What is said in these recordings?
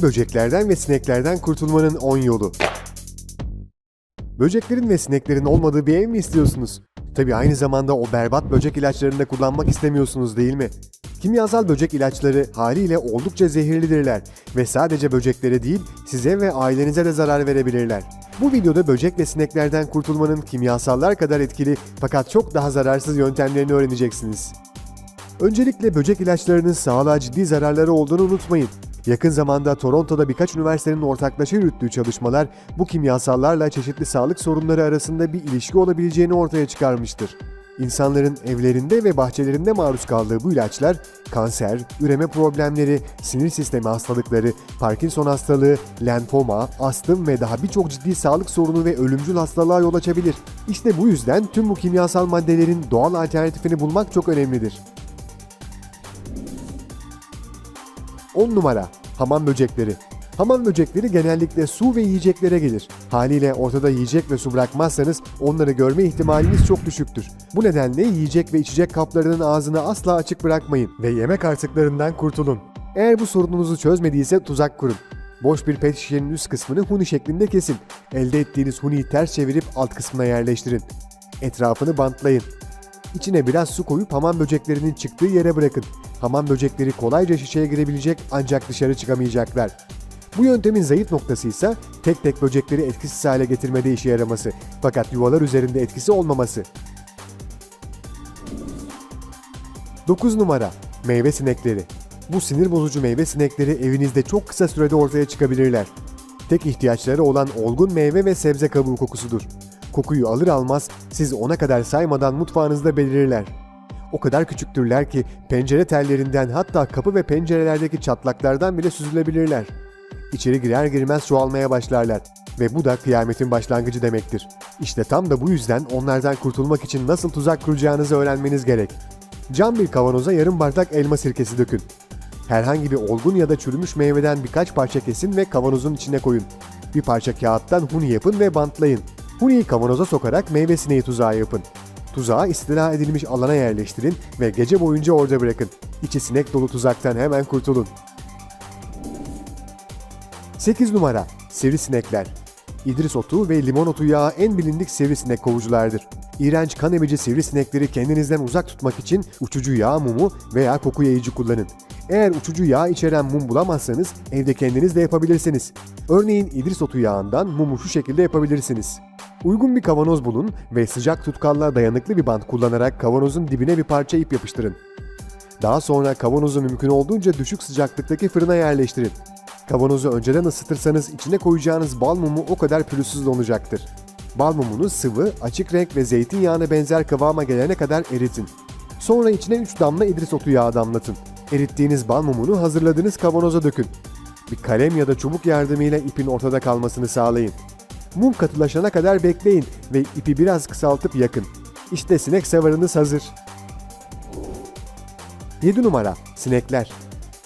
Böceklerden ve sineklerden kurtulmanın 10 yolu. Böceklerin ve sineklerin olmadığı bir ev mi istiyorsunuz? Tabii aynı zamanda o berbat böcek ilaçlarını da kullanmak istemiyorsunuz değil mi? Kimyasal böcek ilaçları haliyle oldukça zehirlidirler ve sadece böceklere değil size ve ailenize de zarar verebilirler. Bu videoda böcek ve sineklerden kurtulmanın kimyasallar kadar etkili fakat çok daha zararsız yöntemlerini öğreneceksiniz. Öncelikle böcek ilaçlarının sağlığa ciddi zararları olduğunu unutmayın. Yakın zamanda Toronto'da birkaç üniversitenin ortaklaşa yürüttüğü çalışmalar bu kimyasallarla çeşitli sağlık sorunları arasında bir ilişki olabileceğini ortaya çıkarmıştır. İnsanların evlerinde ve bahçelerinde maruz kaldığı bu ilaçlar kanser, üreme problemleri, sinir sistemi hastalıkları, Parkinson hastalığı, lenfoma, astım ve daha birçok ciddi sağlık sorunu ve ölümcül hastalığa yol açabilir. İşte bu yüzden tüm bu kimyasal maddelerin doğal alternatifini bulmak çok önemlidir. 10 numara Hamam böcekleri Hamam böcekleri genellikle su ve yiyeceklere gelir. Haliyle ortada yiyecek ve su bırakmazsanız onları görme ihtimaliniz çok düşüktür. Bu nedenle yiyecek ve içecek kaplarının ağzını asla açık bırakmayın ve yemek artıklarından kurtulun. Eğer bu sorununuzu çözmediyse tuzak kurun. Boş bir pet şişenin üst kısmını huni şeklinde kesin. Elde ettiğiniz huniyi ters çevirip alt kısmına yerleştirin. Etrafını bantlayın. İçine biraz su koyup hamam böceklerinin çıktığı yere bırakın. Hamam böcekleri kolayca şişeye girebilecek ancak dışarı çıkamayacaklar. Bu yöntemin zayıf noktası ise tek tek böcekleri etkisiz hale getirmede işe yaraması fakat yuvalar üzerinde etkisi olmaması. 9 numara Meyve sinekleri Bu sinir bozucu meyve sinekleri evinizde çok kısa sürede ortaya çıkabilirler. Tek ihtiyaçları olan olgun meyve ve sebze kabuğu kokusudur. Kokuyu alır almaz siz ona kadar saymadan mutfağınızda belirirler. O kadar küçüktürler ki pencere tellerinden hatta kapı ve pencerelerdeki çatlaklardan bile süzülebilirler. İçeri girer girmez çoğalmaya başlarlar ve bu da kıyametin başlangıcı demektir. İşte tam da bu yüzden onlardan kurtulmak için nasıl tuzak kuracağınızı öğrenmeniz gerek. Cam bir kavanoza yarım bardak elma sirkesi dökün. Herhangi bir olgun ya da çürümüş meyveden birkaç parça kesin ve kavanozun içine koyun. Bir parça kağıttan huni yapın ve bantlayın. Huniyi kavanoza sokarak meyve sineği tuzağı yapın. Tuzağı istila edilmiş alana yerleştirin ve gece boyunca orada bırakın. İçi sinek dolu tuzaktan hemen kurtulun. 8 numara Sivrisinekler İdris otu ve limon otu yağı en bilindik sivrisinek kovuculardır. İğrenç kan emici sivrisinekleri kendinizden uzak tutmak için uçucu yağ mumu veya koku yayıcı kullanın. Eğer uçucu yağ içeren mum bulamazsanız evde kendiniz de yapabilirsiniz. Örneğin İdris otu yağından mumu şu şekilde yapabilirsiniz. Uygun bir kavanoz bulun ve sıcak tutkallığa dayanıklı bir bant kullanarak kavanozun dibine bir parça ip yapıştırın. Daha sonra kavanozu mümkün olduğunca düşük sıcaklıktaki fırına yerleştirin. Kavanozu önceden ısıtırsanız içine koyacağınız bal mumu o kadar pürüzsüz olacaktır. Bal mumunu sıvı, açık renk ve zeytinyağına benzer kıvama gelene kadar eritin. Sonra içine 3 damla idris otu yağı damlatın. Erittiğiniz bal mumunu hazırladığınız kavanoza dökün. Bir kalem ya da çubuk yardımıyla ipin ortada kalmasını sağlayın. Mum katılaşana kadar bekleyin ve ipi biraz kısaltıp yakın. İşte sinek savarınız hazır. 7 numara Sinekler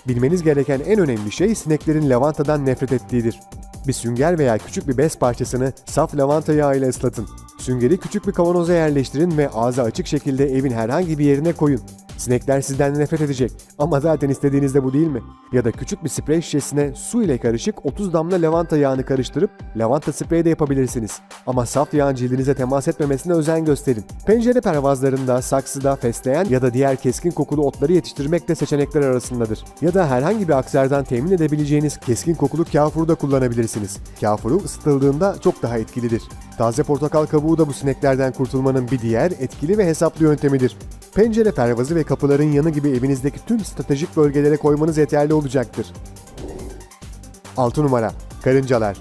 Bilmeniz gereken en önemli şey sineklerin lavantadan nefret ettiğidir. Bir sünger veya küçük bir bez parçasını saf lavanta yağı ile ıslatın. Süngeri küçük bir kavanoza yerleştirin ve ağzı açık şekilde evin herhangi bir yerine koyun. Sinekler sizden nefret edecek ama zaten istediğiniz de bu değil mi? Ya da küçük bir sprey şişesine su ile karışık 30 damla lavanta yağını karıştırıp lavanta spreyi de yapabilirsiniz. Ama saf yağın cildinize temas etmemesine özen gösterin. Pencere pervazlarında, saksıda, fesleğen ya da diğer keskin kokulu otları yetiştirmek de seçenekler arasındadır. Ya da herhangi bir aksardan temin edebileceğiniz keskin kokulu kafuru da kullanabilirsiniz. Kafuru ısıtıldığında çok daha etkilidir. Taze portakal kabuğu da bu sineklerden kurtulmanın bir diğer etkili ve hesaplı yöntemidir. Pencere pervazı ve kapıların yanı gibi evinizdeki tüm stratejik bölgelere koymanız yeterli olacaktır. 6 numara Karıncalar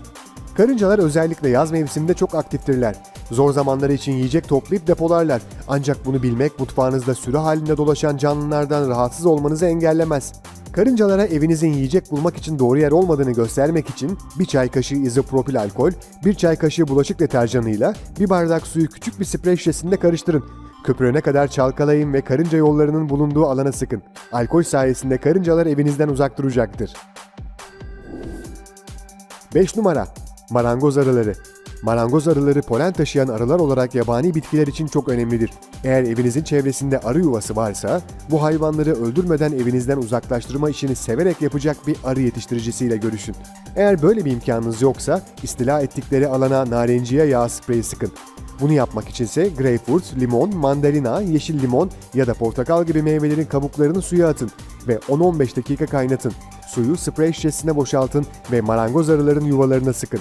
Karıncalar özellikle yaz mevsiminde çok aktiftirler. Zor zamanları için yiyecek toplayıp depolarlar. Ancak bunu bilmek mutfağınızda sürü halinde dolaşan canlılardan rahatsız olmanızı engellemez. Karıncalara evinizin yiyecek bulmak için doğru yer olmadığını göstermek için bir çay kaşığı izopropil alkol, bir çay kaşığı bulaşık deterjanıyla bir bardak suyu küçük bir sprey şişesinde karıştırın. Köpürene kadar çalkalayın ve karınca yollarının bulunduğu alana sıkın. Alkol sayesinde karıncalar evinizden uzak duracaktır. 5 numara Marangoz arıları Marangoz arıları polen taşıyan arılar olarak yabani bitkiler için çok önemlidir. Eğer evinizin çevresinde arı yuvası varsa, bu hayvanları öldürmeden evinizden uzaklaştırma işini severek yapacak bir arı yetiştiricisiyle görüşün. Eğer böyle bir imkanınız yoksa, istila ettikleri alana narenciye yağı spreyi sıkın. Bunu yapmak içinse greyfurt, limon, mandalina, yeşil limon ya da portakal gibi meyvelerin kabuklarını suya atın ve 10-15 dakika kaynatın. Suyu sprey şişesine boşaltın ve marangoz arıların yuvalarına sıkın.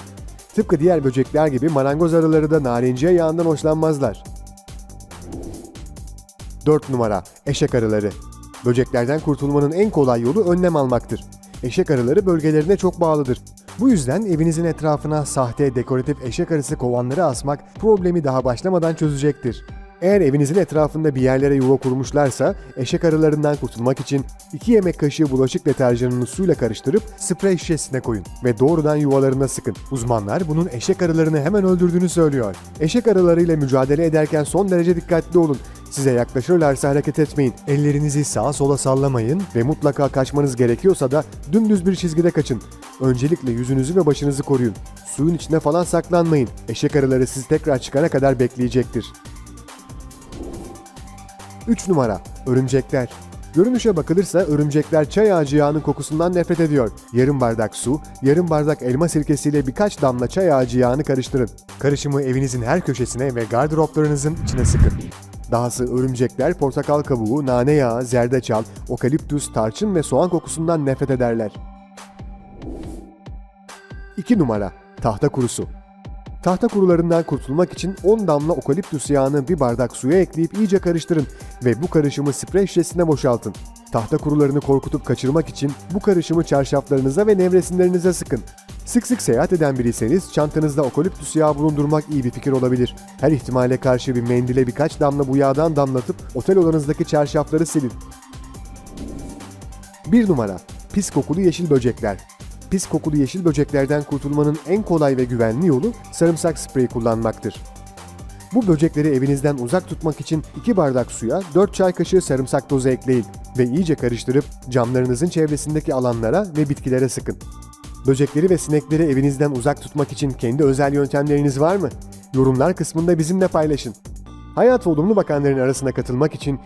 Tıpkı diğer böcekler gibi marangoz arıları da narenciye yağından hoşlanmazlar. 4 numara Eşek arıları Böceklerden kurtulmanın en kolay yolu önlem almaktır. Eşek arıları bölgelerine çok bağlıdır. Bu yüzden evinizin etrafına sahte dekoratif eşek arısı kovanları asmak problemi daha başlamadan çözecektir. Eğer evinizin etrafında bir yerlere yuva kurmuşlarsa eşek arılarından kurtulmak için 2 yemek kaşığı bulaşık deterjanını suyla karıştırıp sprey şişesine koyun ve doğrudan yuvalarına sıkın. Uzmanlar bunun eşek arılarını hemen öldürdüğünü söylüyor. Eşek arılarıyla mücadele ederken son derece dikkatli olun. Size yaklaşırlarsa hareket etmeyin. Ellerinizi sağa sola sallamayın ve mutlaka kaçmanız gerekiyorsa da dümdüz bir çizgide kaçın. Öncelikle yüzünüzü ve başınızı koruyun. Suyun içine falan saklanmayın. Eşek arıları sizi tekrar çıkana kadar bekleyecektir. 3 numara Örümcekler Görünüşe bakılırsa örümcekler çay ağacı yağının kokusundan nefret ediyor. Yarım bardak su, yarım bardak elma sirkesiyle birkaç damla çay ağacı yağını karıştırın. Karışımı evinizin her köşesine ve gardıroplarınızın içine sıkın. Dahası örümcekler portakal kabuğu, nane yağı, zerdeçal, okaliptüs, tarçın ve soğan kokusundan nefret ederler. 2 numara Tahta kurusu Tahta kurularından kurtulmak için 10 damla okaliptüs yağını bir bardak suya ekleyip iyice karıştırın ve bu karışımı sprey şişesine boşaltın. Tahta kurularını korkutup kaçırmak için bu karışımı çarşaflarınıza ve nevresimlerinize sıkın. Sık sık seyahat eden biriyseniz çantanızda okaliptüs yağı bulundurmak iyi bir fikir olabilir. Her ihtimale karşı bir mendile birkaç damla bu yağdan damlatıp otel odanızdaki çarşafları silin. 1 numara Pis kokulu yeşil böcekler Pis kokulu yeşil böceklerden kurtulmanın en kolay ve güvenli yolu sarımsak spreyi kullanmaktır. Bu böcekleri evinizden uzak tutmak için 2 bardak suya 4 çay kaşığı sarımsak tozu ekleyin ve iyice karıştırıp camlarınızın çevresindeki alanlara ve bitkilere sıkın. Böcekleri ve sinekleri evinizden uzak tutmak için kendi özel yöntemleriniz var mı? Yorumlar kısmında bizimle paylaşın. Hayat ve Olumlu Bakanların arasına katılmak için